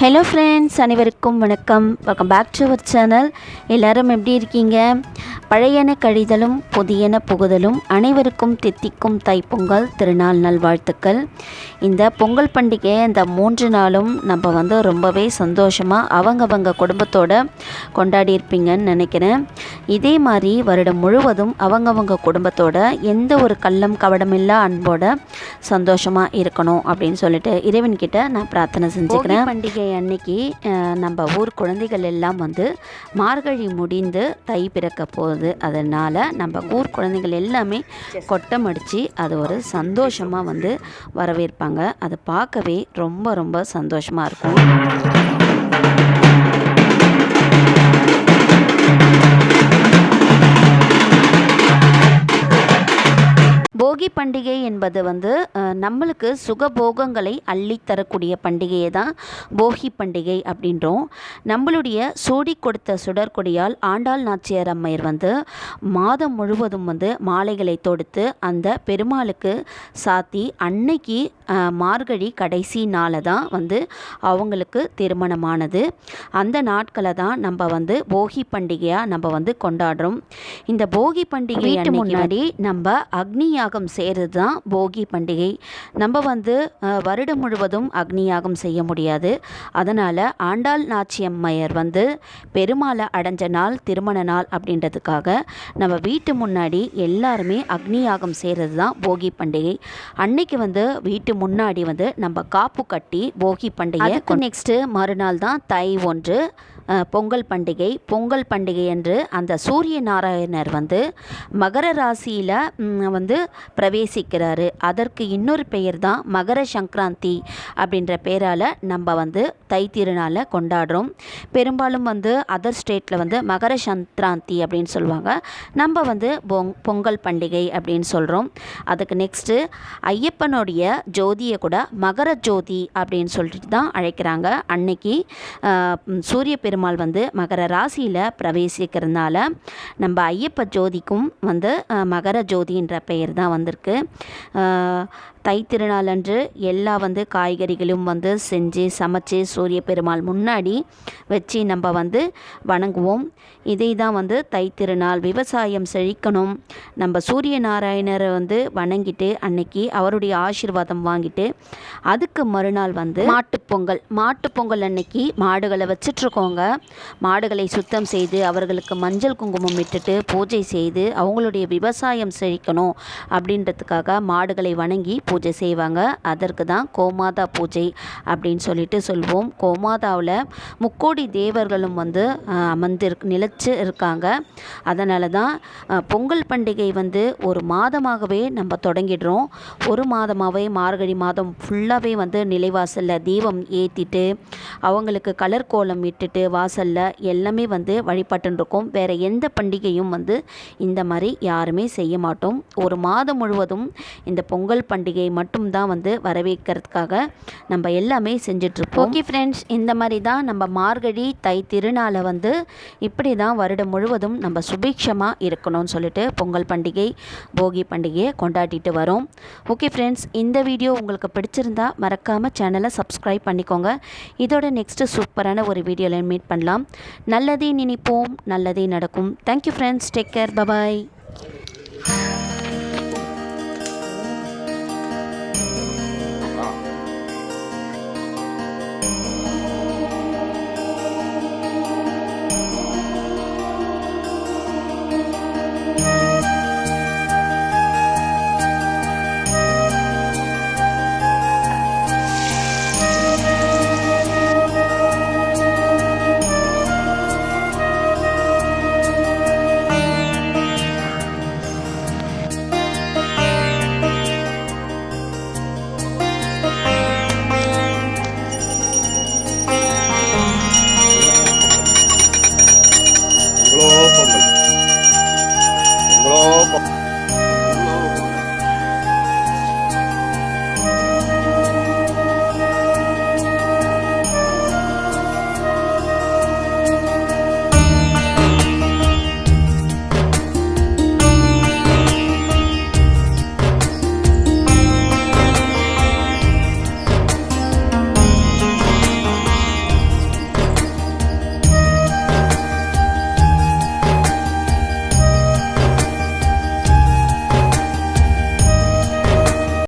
Hello friends அனைவருக்கும் வணக்கம். Welcome back to our channel எல்லோரும் எப்படி இருக்கீங்க? பழையன கழிதலும் புதியன புகுதலும் அனைவருக்கும் தித்திக்கும் தைப்பொங்கல் திருநாள் நல்வாழ்த்துக்கள். இந்த பொங்கல் பண்டிகை இந்த மூன்று நாளும் நம்ம வந்து ரொம்பவே சந்தோஷமாக அவங்கவங்க குடும்பத்தோடு கொண்டாடி இருப்பீங்கன்னு நினைக்கிறேன். இதே மாதிரி வருடம் முழுவதும் அவங்கவங்க குடும்பத்தோட எந்த ஒரு கள்ளம் கவடமில்லா அன்போட சந்தோஷமாக இருக்கணும் அப்படின்னு சொல்லிட்டு இறைவன்கிட்ட நான் பிரார்த்தனை செஞ்சுக்கிறேன். பண்டிகை அன்னைக்கு நம்ம ஊர் குழந்தைகள் எல்லாம் வந்து மார்கழி முடிந்து தை பிறக்க போகுது அதனால் நம்ம ஊர் குழந்தைகள் எல்லாமே கொட்டம் அடித்து அது ஒரு சந்தோஷமாக வந்து வரவேற்பாங்க. அதை பார்க்கவே ரொம்ப ரொம்ப சந்தோஷமாக இருக்கும். போகி பண்டிகை என்பது வந்து நம்மளுக்கு சுகபோகங்களை அள்ளித் தரக்கூடிய பண்டிகையை தான் போகி பண்டிகை அப்படின்றோம். நம்மளுடைய சூடி கொடுத்த சுடற்கொடியால் ஆண்டாள் நாச்சியார் அம்மையர் வந்து மாதம் முழுவதும் வந்து மாலைகளை தொடுத்து அந்த பெருமாளுக்கு சாத்தி அன்னைக்கு மார்கழி கடைசி நாளை தான் வந்து அவங்களுக்கு திருமணமானது. அந்த நாட்களை தான் நம்ம வந்து போகி பண்டிகையாக நம்ம வந்து கொண்டாடுறோம். இந்த போகி பண்டிகை முன்னாடி நம்ம அக்னி யாகம் செய்கிறது தான் போகி பண்டிகை. நம்ம வந்து வருடம் முழுவதும் அக்னி யாகம் செய்ய முடியாது. அதனால் ஆண்டாள் நாச்சியம்மையர் வந்து பெருமாளை அடைஞ்ச நாள் திருமண நாள் அப்படின்றதுக்காக நம்ம வீட்டு முன்னாடி எல்லாருமே அக்னி யாகம் செய்கிறது தான் போகி பண்டிகை. அன்னைக்கு வந்து வீட்டு முன்னாடி வந்து நம்ம காப்பு கட்டி போகி பண்டிகை நெக்ஸ்ட்டு மறுநாள் தான் தை ஒன்று. பொங்கல் பண்டிகை பொங்கல் பண்டிகை என்று அந்த சூரிய நாராயணர் வந்து மகர ராசியில் வந்து பிரவேசிக்கிறாரு. அதற்கு இன்னொரு பெயர் தான் மகர சங்கராந்தி அப்படின்ற பேரால் நம்ம வந்து தை திருநாளை கொண்டாடுறோம். பெரும்பாலும் வந்து அதர் ஸ்டேட்டில் வந்து மகர சங்கராந்தி அப்படின்னு சொல்லுவாங்க. நம்ம வந்து பொங் பொங்கல் பண்டிகை அப்படின்னு சொல்கிறோம் அதுக்கு நெக்ஸ்ட்டு ஐயப்பனுடைய ஜோதியை கூட மகர ஜோதி அப்படின்னு சொல்லிட்டு தான் அழைக்கிறாங்க. அன்னைக்கு சூரிய பெரும் பெருமாள் வந்து மகர ராசியில் பிரவேசிக்கிறதுனால நம்ம ஐயப்ப ஜோதிக்கும் வந்து மகர ஜோதின்ற பெயர் தான் வந்திருக்கு. தைத்திருநாள் அன்று எல்லா வந்து காய்கறிகளும் வந்து செஞ்சு சமைச்சு சூரிய பெருமாள் முன்னாடி வச்சு நம்ம வந்து வணங்குவோம். இதை தான் வந்து தைத்திருநாள் விவசாயம் செழிக்கணும். நம்ம சூரிய நாராயணரை வந்து வணங்கிட்டு அன்னைக்கு அவருடைய ஆசீர்வாதம் வாங்கிட்டு அதுக்கு மறுநாள் வந்து மாட்டுப்பொங்கல் மாட்டுப்பொங்கல் அன்னைக்கு மாடுகளை வச்சிட்ருக்கோங்க. மாடுகளை சுத்தம் செய்து அவர்களுக்கு மஞ்சள் குங்குமம் இட்டுட்டு பூஜை செய்து அவங்களுடைய விவசாயம் செழிக்கணும் அப்படின்றதுக்காக மாடுகளை வணங்கி பூஜை பூஜை செய்வாங்க. அதற்கு தான் கோமாதா பூஜை அப்படின்னு சொல்லிட்டு சொல்வோம். கோமாதாவில் முக்கோடி தேவர்களும் வந்து அமர்ந்திரு அமர்ந்து நிலச்சி இருக்காங்க. அதனால தான் பொங்கல் பண்டிகை வந்து ஒரு மாதமாகவே நம்ம தொடங்கிடுறோம். ஒரு மாதமாகவே மார்கழி மாதம் ஃபுல்லாகவே வந்து நிலைவாசலில் தீபம் ஏற்றிட்டு அவங்களுக்கு கலர் கோலம் இட்டுட்டு வாசலில் எல்லாமே வந்து வழிபட்டுன்னு இருக்கோம் வேறு எந்த பண்டிகையும் வந்து இந்த மாதிரி யாருமே செய்ய மாட்டோம். ஒரு மாதம் முழுவதும் இந்த பொங்கல் பண்டிகை மட்டும்தான் வந்து வரவேற்கிறதுக்காக நம்ம எல்லாமே செஞ்சிட்ருப்போம். ஓகே ஃப்ரெண்ட்ஸ் இந்த மாதிரி தான் நம்ம மார்கழி தை திருநாளை வந்து இப்படி தான் வருடம் முழுவதும் நம்ம சுபீட்சமாக இருக்கணும்னு சொல்லிட்டு பொங்கல் பண்டிகை போகி பண்டிகையை கொண்டாடிட்டு வரோம். ஓகே ஃப்ரெண்ட்ஸ் இந்த வீடியோ உங்களுக்கு பிடிச்சிருந்தா மறக்காமல் சேனலை சப்ஸ்கிரைப் பண்ணிக்கோங்க. இதோட நெக்ஸ்ட்டு சூப்பரான ஒரு வீடியோவில் மீட் பண்ணலாம். நல்லதே நினைப்போம் நல்லதே நடக்கும். Thank you friends take care bye bye